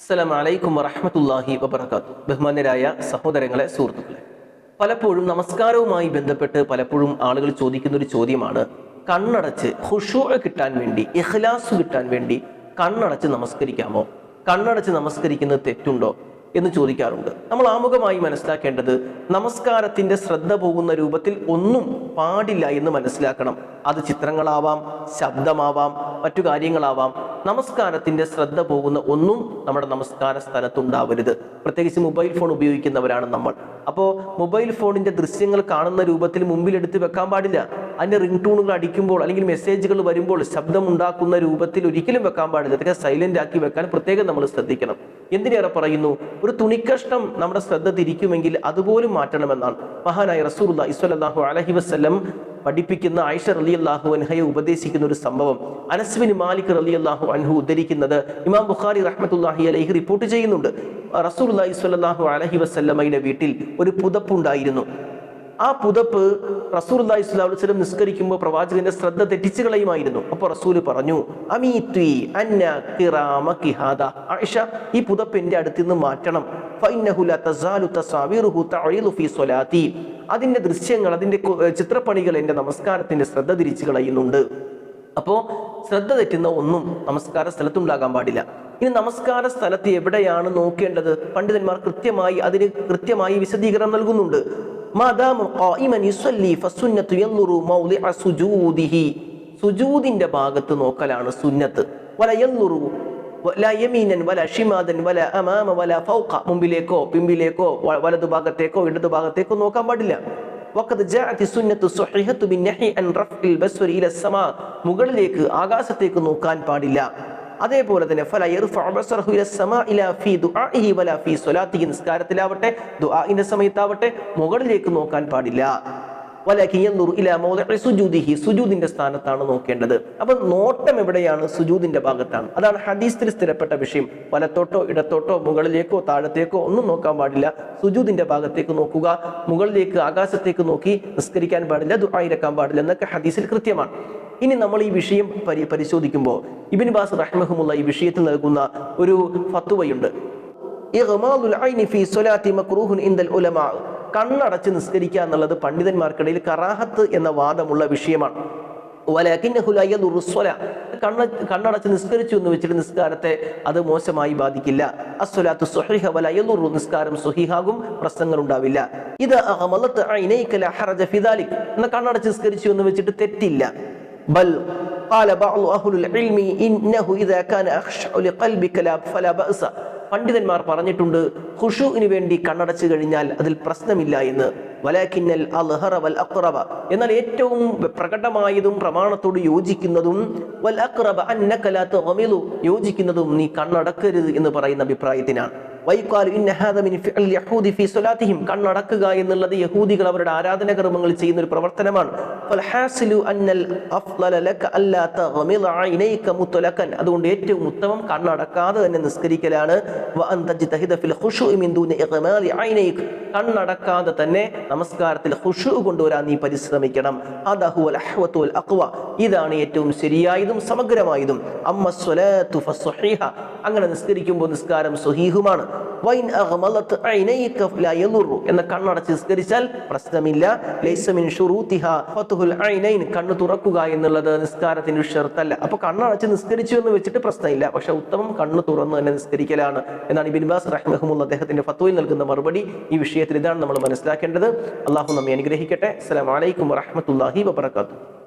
അസ്സലാം അലൈക്കും വറഹമത്തല്ലാഹി വബർക്കാത്തു ബഹുമാന്യരായ സഹോദരങ്ങളെ സുഹൃത്തുക്കളെ. പലപ്പോഴും നമസ്കാരവുമായി ബന്ധപ്പെട്ട് പലപ്പോഴും ആളുകൾ ചോദിക്കുന്ന ഒരു ചോദ്യമാണ് കണ്ണടച്ച് ഹുഷു കിട്ടാൻ വേണ്ടി ഇഖ്ലാസ് കിട്ടാൻ വേണ്ടി കണ്ണടച്ച് നമസ്കരിക്കാമോ? കണ്ണടച്ച് നമസ്കരിക്കുന്നത് തെറ്റുണ്ടോ എന്ന് ചോദിക്കാറുണ്ട്. നമ്മൾ ആമുഖമായി മനസ്സിലാക്കേണ്ടത് നമസ്കാരത്തിന്റെ ശ്രദ്ധ പോകുന്ന രൂപത്തിൽ ഒന്നും പാടില്ല എന്ന് മനസ്സിലാക്കണം. അത് ചിത്രങ്ങളാവാം ശബ്ദമാവാം മറ്റു കാര്യങ്ങളാവാം. നമസ്കാരത്തിന്റെ ശ്രദ്ധ പോകുന്ന ഒന്നും നമ്മുടെ നമസ്കാര സ്ഥലത്തുണ്ടാവരുത്. പ്രത്യേകിച്ച് മൊബൈൽ ഫോൺ ഉപയോഗിക്കുന്നവരാണ് നമ്മൾ. അപ്പോൾ മൊബൈൽ ഫോണിന്റെ ദൃശ്യങ്ങൾ കാണുന്ന രൂപത്തിൽ മുമ്പിൽ എടുത്ത് വെക്കാൻ പാടില്ല. അതിന്റെ റിംഗ് ടൂണുകൾ അടിക്കുമ്പോൾ അല്ലെങ്കിൽ മെസ്സേജുകൾ വരുമ്പോൾ ശബ്ദം ഉണ്ടാക്കുന്ന രൂപത്തിൽ ഒരിക്കലും വെക്കാൻ പാടില്ല. അതൊക്കെ സൈലന്റ് ആക്കി വെക്കാൻ പ്രത്യേകം നമ്മൾ ശ്രദ്ധിക്കണം. എന്തിനേറെ പറയുന്നു? ഒരു തുണിക്കഷ്ടം നമ്മുടെ ശ്രദ്ധ തിരിക്കുമെങ്കിൽ അതുപോലും മാറ്റണമെന്നാണ്. മഹാനായ റസൂർ ഇസ്വലാഹു അലഹി വസ്ലം പഠിപ്പിക്കുന്ന ആയിഷ റലി അള്ളാഹു അൻഹയെ ഉപദേശിക്കുന്ന ഒരു സംഭവം. അനസ്വിൻ മാലിക് റലി അള്ളാഹു അൻഹു ഉദ്ധരിക്കുന്നത് ഇമാം ബുഖാരി റഹ്മത്തുല്ലാഹി അലഹി റിപ്പോർട്ട് ചെയ്യുന്നുണ്ട്. സ്വല്ലല്ലാഹു അലഹി വസ്ല്ലമ്മയുടെ വീട്ടിൽ ഒരു പുതപ്പുണ്ടായിരുന്നു ആ പുതപ്പ് സ്വലാഹു വസ്ലം നിസ്കരിക്കുമ്പോൾ പ്രവാചകന്റെ ശ്രദ്ധ തെറ്റിച്ചു കളയുമായിരുന്നു അപ്പോൾ റസൂൽ പറഞ്ഞു ആയിഷ ഈ പുതപ്പ് എന്റെ അടുത്ത് നിന്ന് മാറ്റണം അതിന്റെ ദൃശ്യങ്ങൾ അതിന്റെ ചിത്രപ്പണികൾ എന്റെ നമസ്കാരത്തിന്റെ ശ്രദ്ധ തിരിച്ചു കളയുന്നുണ്ട്. അപ്പോൾ ശ്രദ്ധ തെറ്റുന്ന ഒന്നും നമസ്കാര സ്ഥലത്തുണ്ടാകാൻ പാടില്ല. ഇനി നമസ്കാര സ്ഥലത്ത് എവിടെയാണ് നോക്കേണ്ടത്? പണ്ഡിതന്മാർ കൃത്യമായി അതിന് കൃത്യമായി വിശദീകരണം നൽകുന്നുണ്ട്. സുജൂദിന്റെ ഭാഗത്ത് നോക്കലാണ് സുന്നത്ത്. വലയല്ലുറു വല യമീനൻ വല ഷിമാദൻ വല അമാമ വല ഫൗഖ. മുമ്പിലേക്കോ പിമ്പിലേക്കോ വലതു ഭാഗത്തേക്കോ ഇടതു ഭാഗത്തേക്കോ നോക്കാൻ പാടില്ല. മുകളിലേക്ക് ആകാശത്തേക്ക് നോക്കാൻ പാടില്ല. അതേപോലെ തന്നെ നിസ്കാരത്തിലാവട്ടെ ദുആഇന്റെ സമയത്താവട്ടെ മുകളിലേക്ക് നോക്കാൻ പാടില്ല. സുജൂദിഹി. സുജൂദിന്റെ സ്ഥാനത്താണ് നോക്കേണ്ടത്. അപ്പൊ നോട്ടം എവിടെയാണ്? സുജൂദിന്റെ ഭാഗത്താണ്. അതാണ് ഹദീസിൽ സ്ഥിരപ്പെട്ട വിഷയം. വലത്തോട്ടോ ഇടത്തോട്ടോ മുകളിലേക്കോ താഴത്തേക്കോ ഒന്നും നോക്കാൻ പാടില്ല. സുജൂദിന്റെ ഭാഗത്തേക്ക് നോക്കുക. മുകളിലേക്ക് ആകാശത്തേക്ക് നോക്കി നിസ്കരിക്കാൻ പാടില്ല. ദുആയിരക്കാൻ പാടില്ല. എന്നൊക്കെ ഹദീസിൽ കൃത്യമാണ്. ഇനി നമ്മൾ ഈ വിഷയം പരി പരിശോധിക്കുമ്പോൾ ഇബിൻ ബാസ് റഹ്മഹമുള്ള ഈ വിഷയത്തിൽ നൽകുന്ന ഒരു ഫത്തുവയുണ്ട് കണ്ണടച്ച് നിസ്കരിക്കുക എന്നുള്ളത് പണ്ഡിതന്മാർക്കിടയിൽ കറാഹത്ത് എന്ന വാദമുള്ള വിഷയമാണ്. കണ്ണ കണ്ണടച്ച് നിസ്കരിച്ചു എന്ന് വെച്ചിട്ട് നിസ്കാരത്തെ അത് മോശമായി ബാധിക്കില്ല. അസ്വലാത്തു വലയുറു നിസ്കാരം സുഹിഹാകും പ്രശ്നങ്ങൾ ഉണ്ടാവില്ല. ഇത് എന്ന കണ്ണടച്ച് നിസ്കരിച്ചു എന്ന് വെച്ചിട്ട് തെറ്റില്ല. بل قال بعض أهل العلم إنه إذا كان أخشع لقلبك لا فلا بأس പണ്ഡിതന്മാർ പറഞ്ഞിട്ടുണ്ട് ഖുഷുവിന് വേണ്ടി കണ്ണടച്ചു കഴിഞ്ഞാൽ അതിൽ പ്രശ്നമില്ല എന്ന് വലാക്കിന്നൽ അൽഹറ വൽ അഖ്റബ എന്നാൽ ഏറ്റവും പ്രകടമായതും പ്രമാണത്തോട് യോജിക്കുന്നതും വൽ അഖ്റബ അന്നക ലാ തഗ്മിലു യോജിക്കുന്നതും നീ കണ്ണടക്കരുത് എന്ന് പറയുന്ന അഭിപ്രായത്തിനാണ് കണ്ണടക്കുക എന്നുള്ളത് യഹൂദികൾ അവരുടെ ആരാധന കർമ്മങ്ങൾ ചെയ്യുന്ന ഒരു പ്രവർത്തനമാണ് അതുകൊണ്ട് ഏറ്റവും ഉത്തമം കണ്ണടക്കാതെ തന്നെ നിസ്കരിക്കലാണ്. കണ്ണടക്കാതെ തന്നെ നമസ്കാരത്തിൽ ഹുഷു കൊണ്ടുവരാൻ നീ പരിശ്രമിക്കണം. ഇതാണ് ഏറ്റവും ശരിയായതും സമഗ്രമായതും. അമ്മ അങ്ങനെ നിസ്കരിക്കുമ്പോൾ നിസ്കാരം സ്വഹീഹുമാണ്. എന്ന കണ്ണടച്ച് നിസ്കരിച്ചാൽ പ്രശ്നമില്ല. ലൈസ മിൻ ഫത്ഹുൽ ഐനൈൻ കണ്ണ് തുറക്കുക എന്നുള്ളത് നിസ്കാരത്തിന്റെ ഷർത്തല്ല. അപ്പോൾ കണ്ണടച്ച് നിസ്കരിച്ചു എന്ന് വെച്ചിട്ട് പ്രശ്നമില്ല. പക്ഷെ ഉത്തമം കണ്ണ് തുറന്ന് തന്നെ നിസ്കരിക്കലാണ്. എന്നാണ് ഇബിൻ ബാസ് റഹ്മഹമുൽ അദ്ദേഹത്തിന്റെ ഫത്വയിൽ നൽകുന്ന മറുപടി. ഈ വിഷയത്തിൽ ഇതാണ് നമ്മൾ മനസ്സിലാക്കേണ്ടത്. അള്ളാഹു നമ്മെ അനുഗ്രഹിക്കട്ടെ. അസ്സലാമലൈക്കും അലൈക്കും വറഹ്മത്തുള്ളാഹി വബറകാതുഹു.